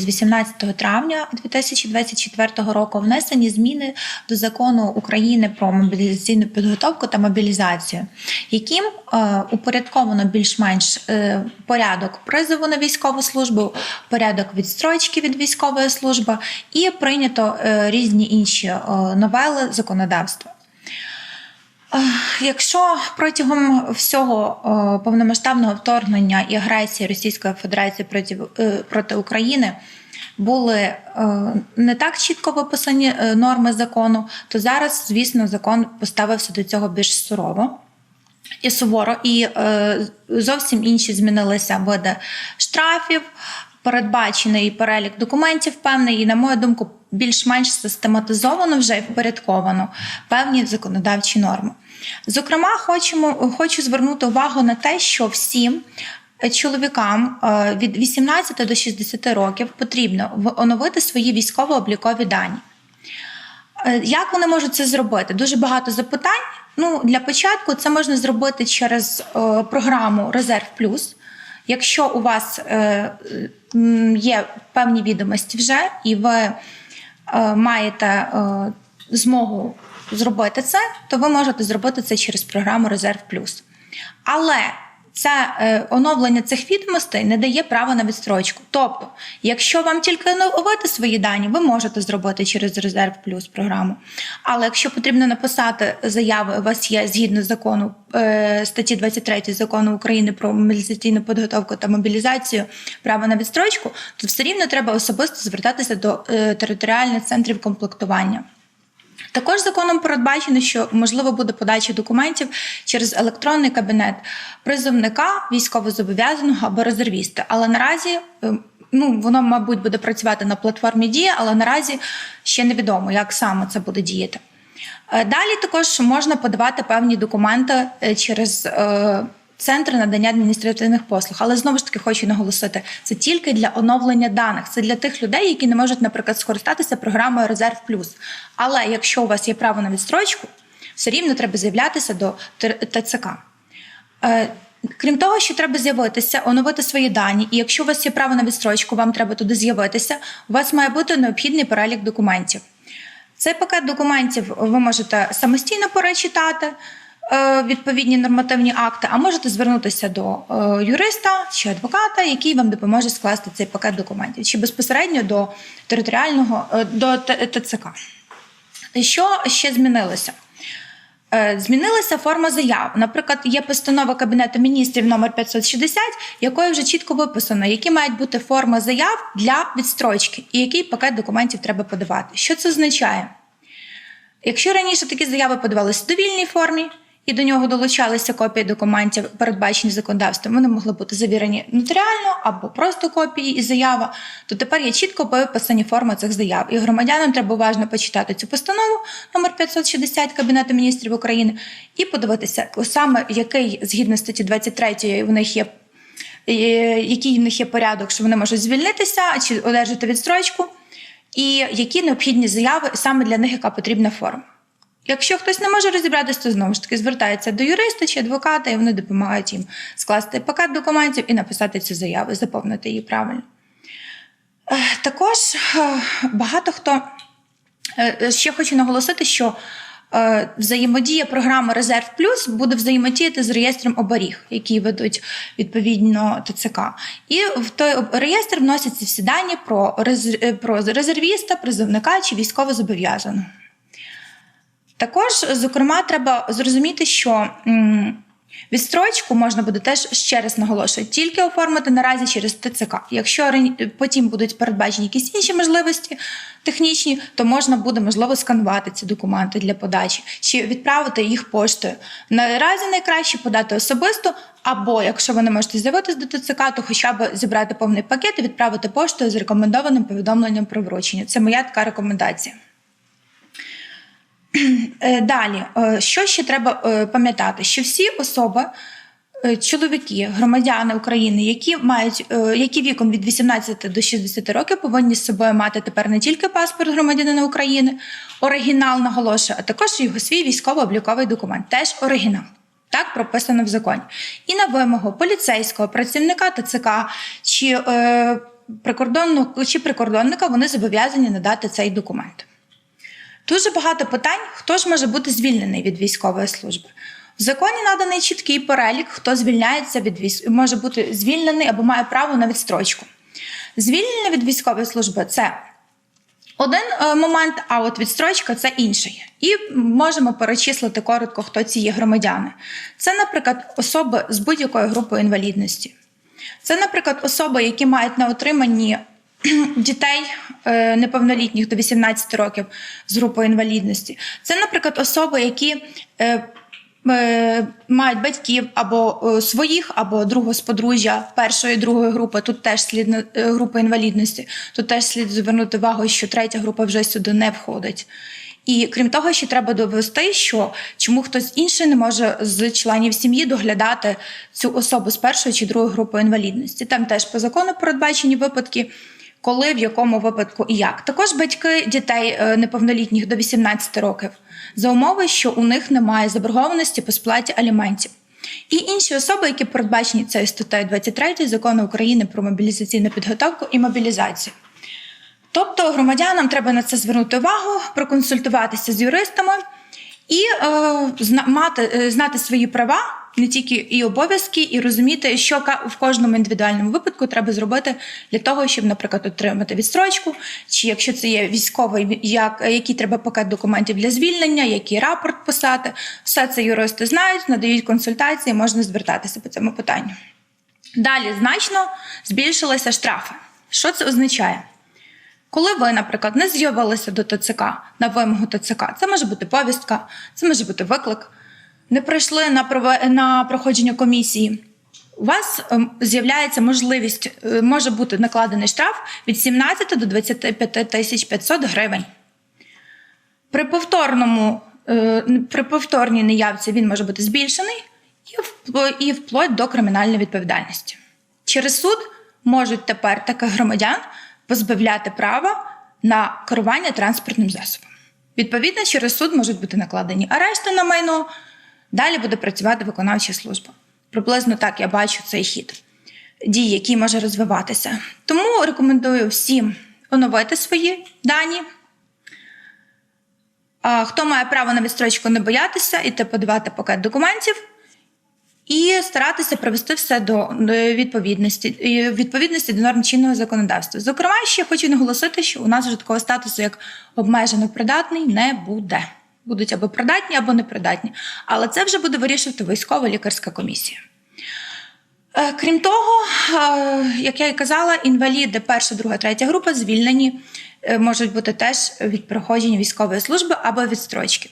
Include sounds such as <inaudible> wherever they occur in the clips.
з 18 травня 2024 року внесені зміни до закону України про мобілізаційну підготовку та мобілізацію, яким е, упорядковано більш-менш е, порядок призову на військову службу, порядок відстрочки від військової служби і прийнято е, різні інші новели законодавства. Е, Якщо протягом всього е, повномасштабного вторгнення і агресії Російської Федерації проти, е, проти України були не так чітко виписані норми закону, то зараз, звісно, закон поставився до цього більш сурово. І суворо, і зовсім інші змінилися види штрафів, передбачений перелік документів певний, і, на мою думку, більш-менш систематизовано вже і впорядковано певні законодавчі норми. Зокрема, хочемо, хочу звернути увагу на те, що всім чоловікам е, від 18 до 60 років потрібно оновити свої військово-облікові дані. Е, Як вони можуть це зробити? Дуже багато запитань. Ну, для початку це можна зробити через е, програму Резерв Плюс. Якщо у вас е, є певні відомості вже, і ви е, маєте е, змогу зробити це, то ви можете зробити це через програму Резерв Плюс. Але це е, оновлення цих відомостей не дає права на відстрочку. Тобто, якщо вам тільки оновити свої дані, ви можете зробити через резерв плюс програму. Але якщо потрібно написати заяви, у вас є згідно закону е, статті 23 закону України про мобілізаційну підготовку та мобілізацію право на відстрочку, то все рівно треба особисто звертатися до е, територіальних центрів комплектування. Також законом передбачено, що можливо буде подача документів через електронний кабінет призовника, військовозобов'язаного або резервіста. Але наразі е, ну воно, мабуть, буде працювати на платформі Дія, але наразі ще невідомо, як саме це буде діяти. Е, Далі також можна подавати певні документи е, через центр надання адміністративних послуг. Але знову ж таки хочу наголосити, це тільки для оновлення даних. Це для тих людей, які не можуть, наприклад, скористатися програмою Резерв Плюс. Але якщо у вас є право на відстрочку, все рівно треба з'являтися до ТЦК. Е, Крім того, що треба з'явитися, оновити свої дані, і якщо у вас є право на відстрочку, вам треба туди з'явитися. У вас має бути необхідний перелік документів. Цей пакет документів ви можете самостійно перечитати відповідні нормативні акти, а можете звернутися до е, юриста чи адвоката, який вам допоможе скласти цей пакет документів, чи безпосередньо до територіального е, до ТЦК. Що ще змінилося? Е, Змінилася форма заяв. Наприклад, є постанова Кабінету міністрів номер 560, якою вже чітко виписано, які мають бути форми заяв для відстрочки і який пакет документів треба подавати. Що це означає? Якщо раніше такі заяви подавалися в довільній формі, і до нього долучалися копії документів, передбачені законодавством, вони могли бути завірені нотаріально або просто копії і заява, то тепер є чітко виписані форми цих заяв. І громадянам треба уважно почитати цю постанову номер 560 Кабінету міністрів України і подивитися, саме який згідно статті 23 в них є. е, Який в них є порядок, що вони можуть звільнитися чи одержати відстрочку, і які необхідні заяви саме для них, яка потрібна форма. Якщо хтось не може розібратися, то знову ж таки звертається до юриста чи адвоката, і вони допомагають їм скласти пакет документів і написати цю заяву, заповнити її правильно. Е, Також е, багато хто е, ще хочу наголосити, що взаємодія програми Резерв Плюс буде взаємодіяти з реєстром оберіг, який ведуть відповідно ТЦК. І в той реєстр вносяться всі дані про, рез- про резервіста, призовника чи військовозобов'язаного. Також, зокрема, треба зрозуміти, що відстрочку можна буде теж ще раз наголошую, тільки оформити наразі через ТЦК. Якщо потім будуть передбачені якісь інші можливості технічні, то можна буде можливо сканувати ці документи для подачі чи відправити їх поштою. Наразі найкраще подати особисто, або якщо ви не можете з'явитися до ТЦК, то хоча б зібрати повний пакет і відправити поштою з рекомендованим повідомленням про вручення. Це моя така рекомендація. Е, Далі, е, що ще треба е, пам'ятати? Що всі особи, чоловіки, громадяни України, які мають які віком від 18 до 60 років, повинні з собою мати тепер не тільки паспорт громадянина України, оригінал наголошую, а також його свій військово-обліковий документ, теж оригінал. Так прописано в законі. І на вимогу поліцейського, працівника ТЦК чи е, прикордонного чи прикордонника вони зобов'язані надати цей документ. Дуже багато питань, хто ж може бути звільнений від військової служби. В законі наданий чіткий перелік, хто звільняється від військ... може бути звільнений або має право на відстрочку. Звільнення від військової служби це один е, момент, а от відстрочка це інший. І можемо перечислити коротко, хто ці є громадяни. Це, наприклад, особи з будь-якою групою інвалідності. Це, наприклад, особи, які мають на отриманні <clears throat> дітей е, неповнолітніх до 18 років з групою інвалідності. Це, наприклад, особи, які е, е, мають батьків або своїх, або другого з подружжя першої, другої групи. Тут теж слід група інвалідності. Тут теж слід звернути увагу, що третя група вже сюди не входить. І крім того, ще треба довести, що чому хтось інший не може з членів сім'ї доглядати цю особу з першої чи другої групи інвалідності. Там теж по закону передбачені випадки, коли, в якому випадку і як. Також батьки дітей е, неповнолітніх до 18 років за умови, що у них немає заборгованості по сплаті аліментів. І інші особи, які передбачені цією статтею 23 закону України про мобілізаційну підготовку і мобілізацію. Тобто громадянам треба на це звернути увагу, проконсультуватися з юристами і е, мати, е, знати свої права, не тільки і обов'язки, і розуміти, що в кожному індивідуальному випадку треба зробити для того, щоб, наприклад, отримати відстрочку, чи якщо це є військовий, як, який треба пакет документів для звільнення, який рапорт писати. Все це юристи знають, надають консультації, можна звертатися по цьому питанню. Далі значно збільшилися штрафи. Що це означає? Коли ви, наприклад, не з'явилися до ТЦК на вимогу ТЦК, це може бути повістка, це може бути виклик, не пройшли на, на проходження комісії. У вас ем, з'являється можливість, е, може бути накладений штраф від 17 до 25 тисяч 500 гривень. При повторному, е, при повторній неявці він може бути збільшений і вплоть до кримінальної відповідальності. Через суд можуть тепер таких громадян позбавляти права на керування транспортним засобом. Відповідно, через суд можуть бути накладені арешти на майно. Далі буде працювати виконавча служба. Приблизно так я бачу цей хід дій, який може розвиватися. Тому рекомендую всім оновити свої дані. Хто має право на відстрочку, не боятися, іти подавати пакет документів і старатися привести все до відповідності, відповідності до норм чинного законодавства. Зокрема, ще хочу наголосити, що у нас такого статусу, як обмежено придатний, не буде. Будуть або придатні, або непридатні. Але це вже буде вирішувати військова лікарська комісія. Е, Крім того, е, як я і казала, інваліди перша, друга, третя група звільнені е, можуть бути теж від проходження військової служби або відстрочки.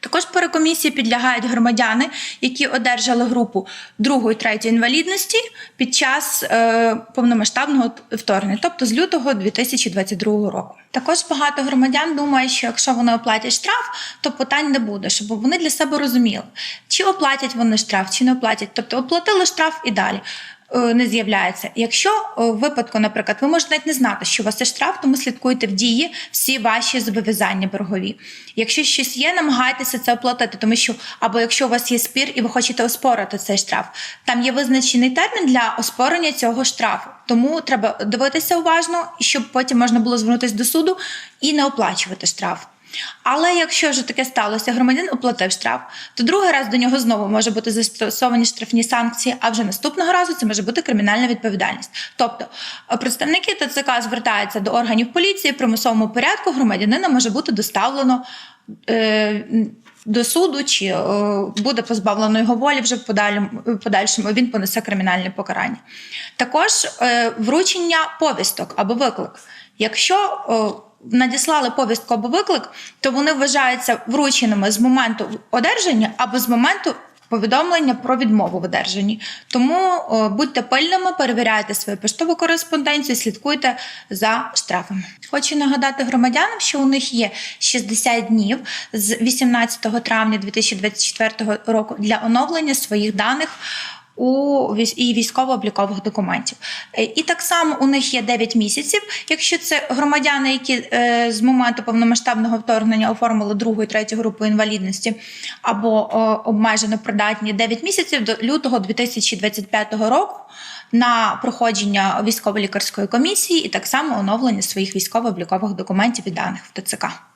Також перекомісії підлягають громадяни, які одержали групу другої, третьої інвалідності під час е, повномасштабного вторгнення, тобто з лютого 2022 року. Також багато громадян думають, що якщо вони оплатять штраф, то питань не буде, щоб вони для себе розуміли, чи оплатять вони штраф, чи не оплатять. Тобто оплатили штраф і далі. Е, Не з'являється. Якщо е, в випадку, наприклад, ви можете навіть не знати, що у вас є штраф, тому слідкуйте в дії всі ваші зобов'язання боргові. Якщо щось є, намагайтеся це оплатити, тому що або якщо у вас є спір і ви хочете оспорити цей штраф, там є визначений термін для оспорення цього штрафу. Тому треба дивитися уважно, щоб потім можна було звернутися до суду і не оплачувати штраф. Але якщо вже таке сталося, громадян оплатив штраф, то другий раз до нього знову може бути застосовані штрафні санкції, а вже наступного разу це може бути кримінальна відповідальність. Тобто е, представники ТЦК звертаються до органів поліції в примусовому порядку громадянина може бути доставлено. Е, до суду чи е, буде позбавлено його волі вже в подальшому, подальшому він понесе кримінальне покарання. Також е, вручення повісток або виклик. Якщо е, надіслали повістку або виклик, то вони вважаються врученими з моменту одержання або з моменту повідомлення про відмову в одержанні. Тому е, будьте пильними, перевіряйте свою поштову кореспонденцію, слідкуйте за штрафами. Хочу нагадати громадянам, що у них є 60 днів з 18 травня 2024 року для оновлення своїх даних у і військово-облікових документів. Е, І так само у них є 9 місяців, якщо це громадяни, які е, з моменту повномасштабного вторгнення оформили другу і третю групу інвалідності або обмежено придатні 9 місяців до лютого 2025 року на проходження військово-лікарської комісії і так само оновлення своїх військово-облікових документів і даних в ТЦК.